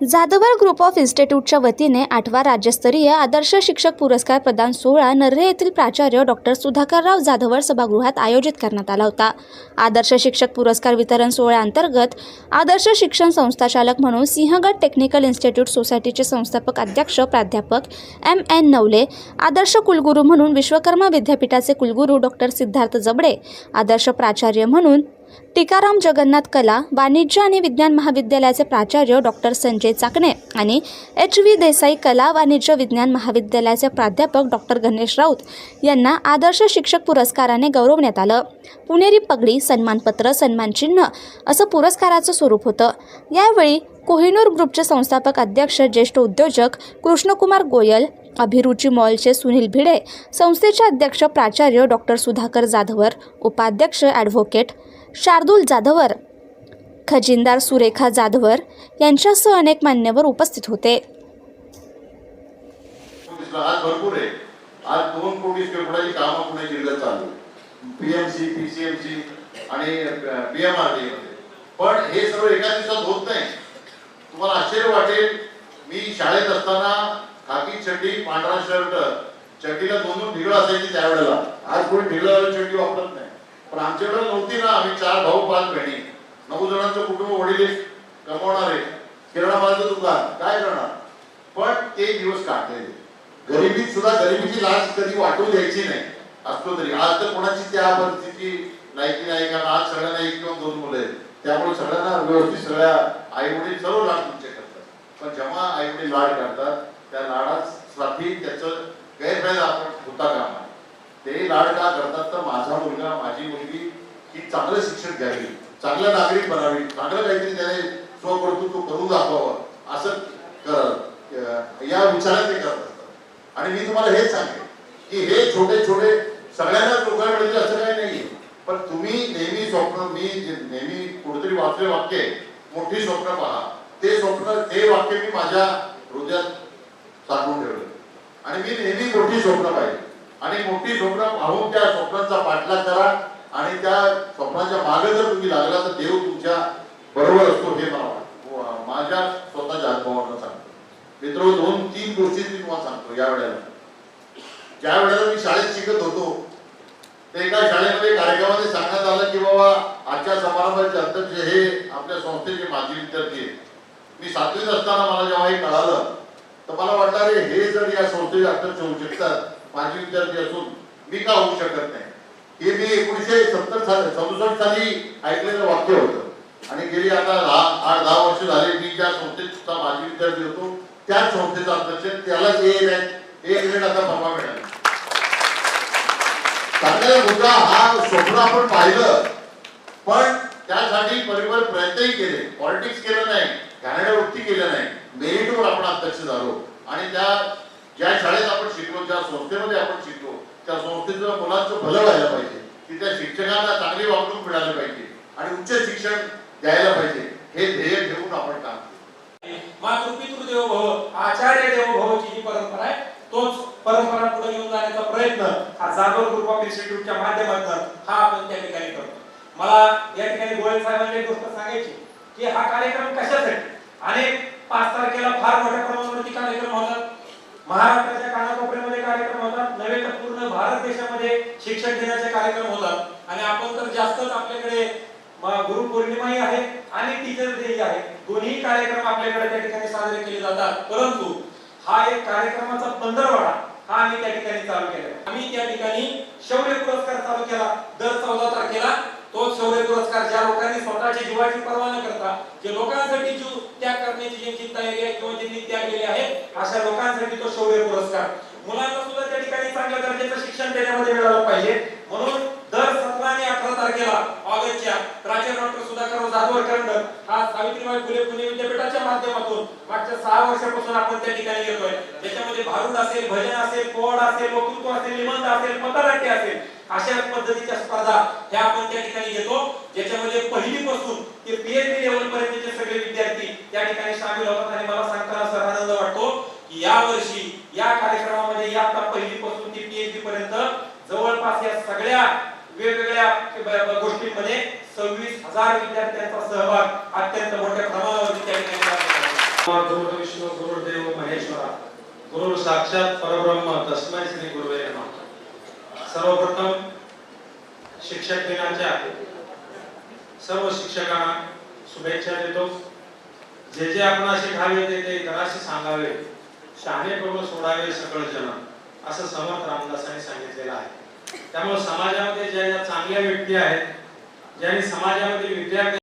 Jadhavar group of इन्स्टिट्यूटच्या वतीने आठवा राज्यस्तरीय आदर्श शिक्षक पुरस्कार प्रदान सोहळा नर्हे येथील प्राचार्य डॉक्टर सुधाकरराव जाधवर सभागृहात आयोजित करण्यात आला होता. आदर्श शिक्षक पुरस्कार वितरण सोहळ्याअंतर्गत आदर्श शिक्षण संस्थाचालक म्हणून सिंहगड टेक्निकल इन्स्टिट्यूट सोसायटीचे संस्थापक अध्यक्ष प्राध्यापक एम एन नवले आदर्श कुलगुरू म्हणून विश्वकर्मा विद्यापीठाचे कुलगुरू डॉक्टर सिद्धार्थ जबडे आदर्श प्राचार्य म्हणून टीकाराम जगन्नाथ कला वाणिज्य आणि विज्ञान महाविद्यालयाचे प्राचार्य डॉक्टर संजय चाकणे आणि एच व्ही देसाई कला वाणिज्य विज्ञान महाविद्यालयाचे प्राध्यापक डॉक्टर गणेश राऊत यांना आदर्श शिक्षक पुरस्काराने गौरवण्यात आलं. पुणेरी पगडी सन्मानपत्र सन्मानचिन्ह असं पुरस्काराचं स्वरूप होतं. यावेळी कोहिनूर ग्रुपचे संस्थापक अध्यक्ष ज्येष्ठ उद्योजक कृष्णकुमार गोयल अभिरुची मॉलचे सुनील भिडे संस्थेचे अध्यक्ष प्राचार्य डॉक्टर सुधाकर जाधवर उपाध्यक्ष ॲडव्होकेट शार्दूल जाधवर. खजिनदार सुरेखा जाधवर यांच्यासह अनेक मान्यवर उपस्थित होते. आज भरपूर आहे. आज दोन कोटी स्क्वेअर फुटाची कामं पुणे जिल्ह्यात चालू पीएमसी पीसीएमसी आणि पीएमआरडी मध्ये. पण हे सर्व एका दिवसात होत नाही. तुम्हाला आश्चर्य वाटेल मी शाळेत असताना खाकी चड्डी पांढरा शर्ट चड्डीला दोन दोन ढिगळ असायची त्यावेळेला. आज कोणी ढिगळ चड्डी वापरत नाही. पण आमच्याकडे नव्हती ना. आम्ही चार भाऊ पाच बहिणी. नऊ जणांचं कुटुंब वडील कमवणारे किराणा मालाचं दुकान. काय करणार? पण ते दिवस काढलेले. गरिबीत सुद्धा गरिबीची लाच कधी वाटू द्यायची नाही. असतो तरी. आज तर कोणाची त्या परिस्थिती लायकी नाही? कारण आज सगळ्यांना एक किंवा दोन मुलं आहेत. त्यामुळे सगळ्यांना व्यवस्थित सगळ्या आई वडील सर्व लाड तुमचे करतात. पण जेव्हा आई वडील लाड करतात त्या लाडासाठी त्याचं गैरफायदा आपण होता कामा ते लाड का करतात तर माझा मुलगा माझी मुलगी ही चांगलं शिक्षण घ्यावी चांगलं नागरिक बनावी चांगलं काहीतरी त्याने स्वकर्तृत्व करून दाखवावं असं कर या विचारात ते करत असतात आणि मी तुम्हाला हेच सांगेन की हे छोटे छोटे सगळ्यांनाच नोकऱ्या मिळतील असं काही नाही पण तुम्ही नेहमी स्वप्न मी जे नेहमी कुठेतरी वाचले वाक्य मोठी स्वप्न पहा. ते स्वप्न ते वाक्य मी माझ्या हृदयात साठवून ठेवलं. आणि मी नेहमी मोठी स्वप्न पाहिजे आणि मोठी स्वप्न पाहून त्या स्वप्नांचा पाठलाग करा. आणि त्या स्वप्नाच्या मागे जर तुम्ही लागला तर देव तुमच्या बरोबर असतो हे मला वाटतं. माझ्या स्वतःच्या अनुभवानं सांगतो. मित्र दोन तीन गोष्टी मी तुम्हाला सांगतो या वेळेला. ज्या वेळेला मी शाळेत शिकत होतो ते एका शाळेमध्ये कार्यक्रमामध्ये सांगण्यात आलं की बाबा आजच्या समारंभाचे अध्यक्ष हे आपल्या संस्थेचे माजी विद्यार्थी आहेत. मी सातवीत असताना मला जेव्हा हे कळालं तर मला वाटलं अरे हे जर या संस्थेचे अध्यक्ष होऊ शकतात माजी विद्यार्थी असून मी का होऊ शकत नाही? हे मी एकोणीसशे सत्तर साली सदुसष्ट साली ऐकलेलं वाक्य होतं. आणि गेली आता दहा आठ दहा वर्ष झाले मी ज्या संस्थेचा माजी विद्यार्थी होतो त्याच संस्थेचा अध्यक्ष त्यालाच ए ग्रेड ए ग्रेड आता परवा मिळाला. चांगला मुद्दा हा स्वप्न आपण पाहिलं. पण त्यासाठी परिवार प्रयत्नही केले. पॉलिटिक्स केलं नाही घाणेरड्या वृत्ती केलं नाही. मेरिटवर आपण अध्यक्ष झालो. आणि त्या ज्या शाळेत आपण शिकलो ज्या संस्थेमध्ये आपण शिकलो त्या संस्थेचं मुलांचं भलं व्हायला पाहिजे. तिथल्या शिक्षकांना चांगली वागणूक मिळाली पाहिजे आणि उच्च शिक्षण द्यायला पाहिजे. हे ध्येय ठेवून आपण काम केलं. मातृपितृ भव आचार्य देव भवची जी परंपरा आहे. तोच परंपरा पुढे घेऊन जाण्याचा प्रयत्न हा जागर ग्रुप ऑफ इन्स्टिट्यूटच्या माध्यमातून हा आपण त्या ठिकाणी करतो. मला या ठिकाणी गोयल साहेबांनी एक गोष्ट सांगायची की हा कार्यक्रम कशासाठी? अनेक पाच तारखेला फार मोठ्या प्रमाणावरती महाराष्ट्राच्या कानाकोपऱ्यामध्ये कार्यक्रम होतात. नव्हे तर पूर्ण भारत देशामध्ये शिक्षण देण्याचे कार्यक्रम होतात. आणि आपण तर जास्तच आपल्याकडे गुरु पौर्णिमाही आहे आणि टीचर डेही आहे. दोन्ही कार्यक्रम आपल्याकडे त्या ठिकाणी साजरे केले जातात. परंतु हा एक कार्यक्रमाचा पंधरवडा हा आम्ही त्या ठिकाणी चालू केला. आम्ही त्या ठिकाणी शौर्य पुरस्कार चालू केला. दर चौदा तारखेला तो शौर्य पुरस्कार ज्या लोकांनी स्वतःच्या जीवाची पर्वा न करता जे लोकांसाठी जीव त्याग करण्याची ज्यांची तयारी आहे किंवा ज्यांनी त्याग केले आहे अशा लोकांसाठी तो शौर्य पुरस्कार. मुलांना सुद्धा त्या ठिकाणी चांगल्या दर्जाचं शिक्षण देण्यामध्ये मिळालं पाहिजे. म्हणून दर सतरा आणि अठरा तारखेला ऑगस्टच्या प्राचार्य डॉक्टर सुधाकर जाधवर करंडक हा सावित्रीबाई फुले पुणे विद्यापीठ सहा वर्षापासून आपण त्या ठिकाणी येतोय. त्याच्यामध्ये भारूड असेल भजन असेल पोवाड असेल वक्तृत्व असेल निबंध असेल पथनाट्य असेल अशा पद्धतीच्या स्पर्धा ह्या आपण त्या ठिकाणी घेतो. ज्याच्यामध्ये पहिलीपासून ते पीएचडी लेवल पर्यंतचे सगळे विद्यार्थी त्या ठिकाणी सामील होतात. आणि मला सांगताना सर आनंद वाटतो की या वर्षी या कार्यक्रमामध्ये या आता पहिलीपासून ते पीएचडी पर्यंत जवळपास या सगळ्या वेगवेगळ्या गोष्टींमध्ये सव्वीस हजार विद्यार्थ्यांचा सहभाग अत्यंत मोठ्या प्रमाणावरती त्या ठिकाणी झालेला आहे. गुरु विष्णू गुरुदेव महेश्वरा गुरु साक्षात परब्रह्म तस्मै श्री गुरुवे नमः सर्वप्रथम शिक्षक दिनाच्या सर्व शिक्षकांना शुभेच्छा देतो. जे जे आपण असे ते ते इतरांशी सांगावे. शहाणे करून सोडावे सगळं जन असं समर्थ रामदासांनी सांगितलेलं आहे त्यामुळे समाजामध्ये ज्या ज्या चांगल्या व्यक्ती आहेत ज्यांनी समाजामध्ये विद्यार्थी